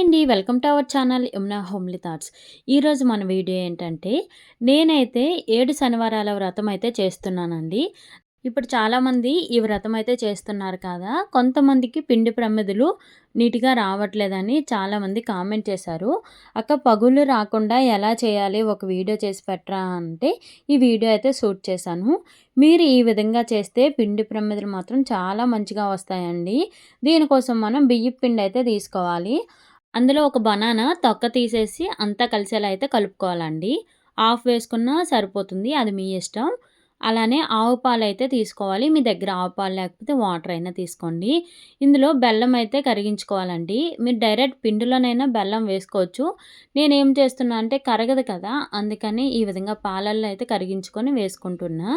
Hi అండి. Welcome to our channel Yamuna homely thoughts. ఈరోజు మన వీడియో ఏంటంటే నేనైతే ఏడు శనివారాల వ్రతం అయితే చేస్తున్నానండి. ఇప్పుడు చాలామంది ఈ వ్రతం అయితే చేస్తున్నారు కదా కొంతమందికి పిండి ప్రమిదలు నీట్గా రావట్లేదని చాలామంది కామెంట్ చేశారు. అక్క పగులు రాకుండా ఎలా చేయాలి? ఒక వీడియో చేసి పెట్టరా అంటే ఈ వీడియో అయితే షూట్ చేశాను. మీరు ఈ విధంగా చేస్తే పిండి ప్రమిదలు మాత్రం చాలా మంచిగా వస్తాయండి. దీనికోసం మనం బియ్యం పిండి అయితే తీసుకోవాలి. అందులో ఒక బనానా తొక్క తీసేసి అంతా కలిసేలా అయితే కలుపుకోవాలండి. హాఫ్ వేసుకున్నా సరిపోతుంది అది మీ ఇష్టం. అలానే ఆవు పాలు అయితే తీసుకోవాలి. మీ దగ్గర ఆవు పాలు లేకపోతే వాటర్ అయినా తీసుకోండి. ఇందులో బెల్లం అయితే కరిగించుకోవాలండి. మీరు డైరెక్ట్ పిండిలోనైనా బెల్లం వేసుకోవచ్చు. నేనేం చేస్తున్నా అంటే కరగదు కదా అందుకని ఈ విధంగా పాలల్లో అయితే కరిగించుకొని వేసుకుంటున్నా.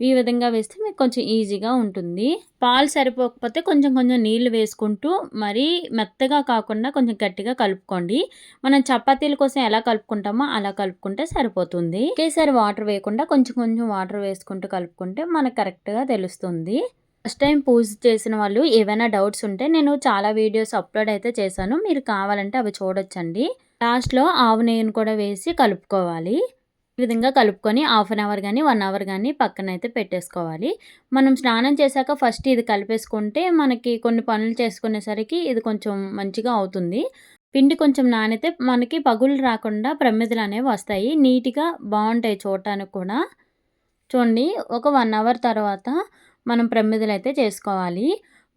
ఈ విధంగా వేస్తే మీకు కొంచెం ఈజీగా ఉంటుంది. పాలు సరిపోకపోతే కొంచెం కొంచెం నీళ్ళు వేసుకుంటూ మరీ మెత్తగా కాకుండా కొంచెం గట్టిగా కలుపుకోండి. మనం చపాతీల కోసం ఎలా కలుపుకుంటామో అలా కలుపుకుంటే సరిపోతుంది. ఒకేసారి వాటర్ వేయకుండా కొంచెం కొంచెం వాటర్ వేసుకుంటూ కలుపుకుంటే మనకు కరెక్ట్గా తెలుస్తుంది. ఫస్ట్ టైం పూజ చేసిన వాళ్ళు ఏవైనా డౌట్స్ ఉంటే నేను చాలా వీడియోస్ అప్లోడ్ అయితే చేశాను. మీరు కావాలంటే అవి చూడొచ్చండి. లాస్ట్లో ఆవు నెయ్యిని కూడా వేసి కలుపుకోవాలి. ఈ విధంగా కలుపుకొని హాఫ్ అన్ అవర్ కానీ వన్ అవర్ కానీ పక్కన అయితే పెట్టేసుకోవాలి. మనం స్నానం చేశాక ఫస్ట్ ఇది కలిపేసుకుంటే మనకి కొన్ని పనులు చేసుకునేసరికి ఇది కొంచెం మంచిగా అవుతుంది. పిండి కొంచెం నానితే మనకి పగులు రాకుండా ప్రమిదలు అనేవి వస్తాయి. నీట్గా బాగుంటాయి చూడటానికి కూడా. చూడండి ఒక వన్ అవర్ తర్వాత మనం ప్రమిదలు అయితే చేసుకోవాలి.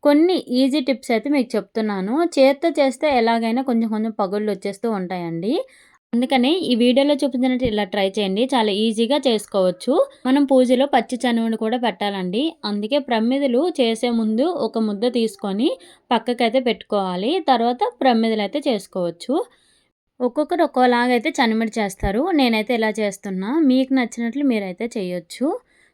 కొన్ని ఈజీ టిప్స్ అయితే మీకు చెప్తున్నాను. చేత్తో చేస్తే ఎలాగైనా కొంచెం కొంచెం పగుళ్ళు వచ్చేస్తూ ఉంటాయండి. అందుకనే ఈ వీడియోలో చూపించినట్టు ఇలా ట్రై చేయండి. చాలా ఈజీగా చేసుకోవచ్చు. మనం పూజలో పచ్చి చనువుని కూడా పెట్టాలండి. అందుకే ప్రమిదలు చేసే ముందు ఒక ముద్ద తీసుకొని పక్కకైతే పెట్టుకోవాలి. తర్వాత ప్రమిదలు అయితే చేసుకోవచ్చు. ఒక్కొక్కరు ఒక్కోలాగైతే చనిమిడి చేస్తారు. నేనైతే ఇలా చేస్తున్నా. మీకు నచ్చినట్లు మీరైతే చేయొచ్చు.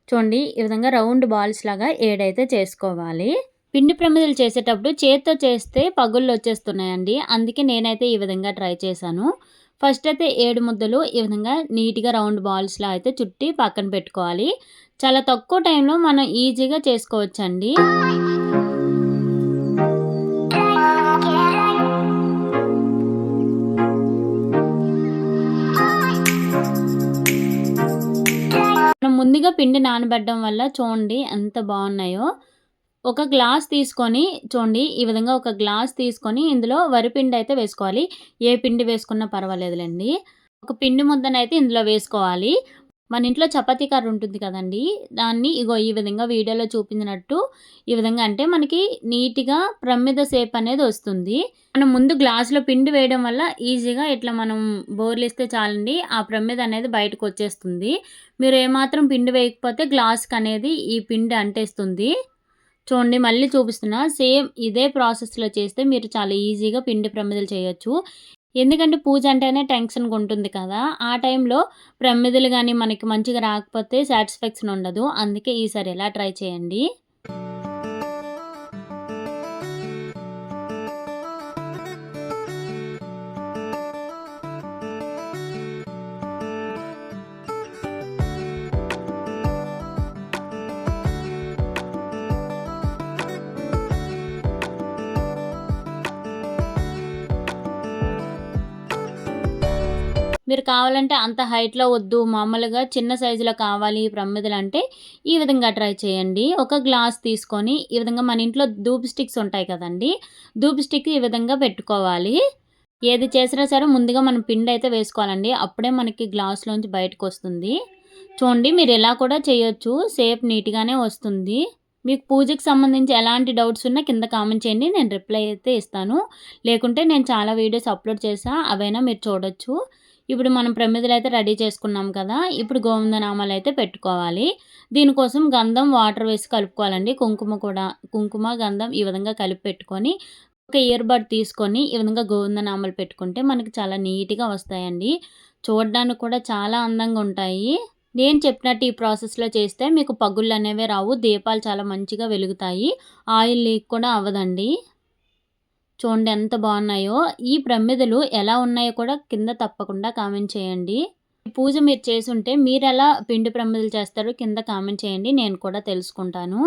చూడండి ఈ విధంగా రౌండ్ బాల్స్ లాగా ఏడైతే చేసుకోవాలి. పిండి ప్రమిదలు చేసేటప్పుడు చేత్తో చేస్తే పగుళ్ళు వచ్చేస్తున్నాయండి. అందుకే నేనైతే ఈ విధంగా ట్రై చేశాను. ఫస్ట్ అయితే ఏడు ముద్దలు ఈ విధంగా నీట్గా రౌండ్ బాల్స్లో అయితే చుట్టి పక్కన పెట్టుకోవాలి. చాలా తక్కువ టైంలో మనం ఈజీగా చేసుకోవచ్చండి. మనం ముందుగా పిండి నానబెట్టడం వల్ల చూడండి ఎంత బాగున్నాయో. ఒక గ్లాస్ తీసుకొని చూడండి ఈ విధంగా ఒక గ్లాస్ తీసుకొని ఇందులో వరిపిండి అయితే వేసుకోవాలి. ఏ పిండి వేసుకున్నా పర్వాలేదులేండి. ఒక పిండి ముద్దనైతే ఇందులో వేసుకోవాలి. మన ఇంట్లో చపాతీ కర్ర ఉంటుంది కదండి దాన్ని ఇగో ఈ విధంగా వీడియోలో చూపించినట్టు ఈ విధంగా అంటే మనకి నీట్గా ప్రమిద సేప్ అనేది వస్తుంది. మనం ముందు గ్లాసులో పిండి వేయడం వల్ల ఈజీగా ఇట్లా మనం బోర్లు ఇస్తే చాలండి ఆ ప్రమిద అనేది బయటకు వచ్చేస్తుంది. మీరు ఏమాత్రం పిండి వేయకపోతే గ్లాస్కి అనేది ఈ పిండి అంటేస్తుంది. చూడండి మళ్ళీ చూపిస్తున్నా. సేమ్ ఇదే ప్రాసెస్లో చేస్తే మీరు చాలా ఈజీగా పిండి ప్రమిదలు చేయొచ్చు. ఎందుకంటే పూజ అంటేనే టెన్షన్గా ఉంటుంది కదా. ఆ టైంలో ప్రమిదలు కానీ మనకి మంచిగా రాకపోతే సాటిస్ఫాక్షన్ ఉండదు. అందుకే ఈసారి ఎలా ట్రై చేయండి. మీరు కావాలంటే అంత హైట్లో వద్దు. మామూలుగా చిన్న సైజులో కావాలి ప్రమిదలు అంటే ఈ విధంగా ట్రై చేయండి. ఒక గ్లాస్ తీసుకొని ఈ విధంగా మన ఇంట్లో ధూప్ స్టిక్స్ ఉంటాయి కదండి ధూప్ స్టిక్ ఈ విధంగా పెట్టుకోవాలి. ఏది చేసినా సరే ముందుగా మనం పిండి అయితే వేసుకోవాలండి. అప్పుడే మనకి గ్లాస్లోంచి బయటకు వస్తుంది. చూడండి మీరు ఎలా కూడా చేయొచ్చు. సేఫ్ నీట్గానే వస్తుంది. మీకు పూజకి సంబంధించి ఎలాంటి డౌట్స్ ఉన్నా కింద కామెంట్ చేయండి. నేను రిప్లై అయితే ఇస్తాను. లేకుంటే నేను చాలా వీడియోస్ అప్లోడ్ చేసా అవైనా మీరు చూడొచ్చు. ఇప్పుడు మనం ప్రమిదలు అయితే రెడీ చేసుకున్నాం కదా ఇప్పుడు గోవిందనామాలు అయితే పెట్టుకోవాలి. దీనికోసం గంధం వాటర్ వేసి కలుపుకోవాలండి. కుంకుమ కూడా కుంకుమ గంధం ఈ విధంగా కలిపి పెట్టుకొని ఒక ఇయర్ బడ్ తీసుకొని ఈ విధంగా గోవిందనామాలు పెట్టుకుంటే మనకి చాలా నీట్గా వస్తాయండి. చూడడానికి కూడా చాలా అందంగా ఉంటాయి. నేను చెప్పినట్టు ఈ ప్రాసెస్లో చేస్తే మీకు పగుళ్ళు అనేవి రావు దీపాలు చాలా మంచిగా వెలుగుతాయి. ఆయిల్ లీక్ కూడా అవ్వదండి. చూడండి ఎంత బాగున్నాయో ఈ ప్రమిదలు ఎలా ఉన్నాయో కూడా కింద తప్పకుండా కామెంట్ చేయండి పూజ మీరు చేసుంటే మీరు ఎలా పిండి ప్రమిదలు చేస్తారో కింద కామెంట్ చేయండి నేను కూడా తెలుసుకుంటాను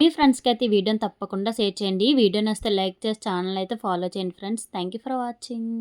మీ ఫ్రెండ్స్‌కి అయితే ఈ వీడియోని తప్పకుండా షేర్ చేయండి. వీడియోని వస్తే లైక్ చేసి ఛానల్ అయితే ఫాలో చేయండి friends. Thank you for watching.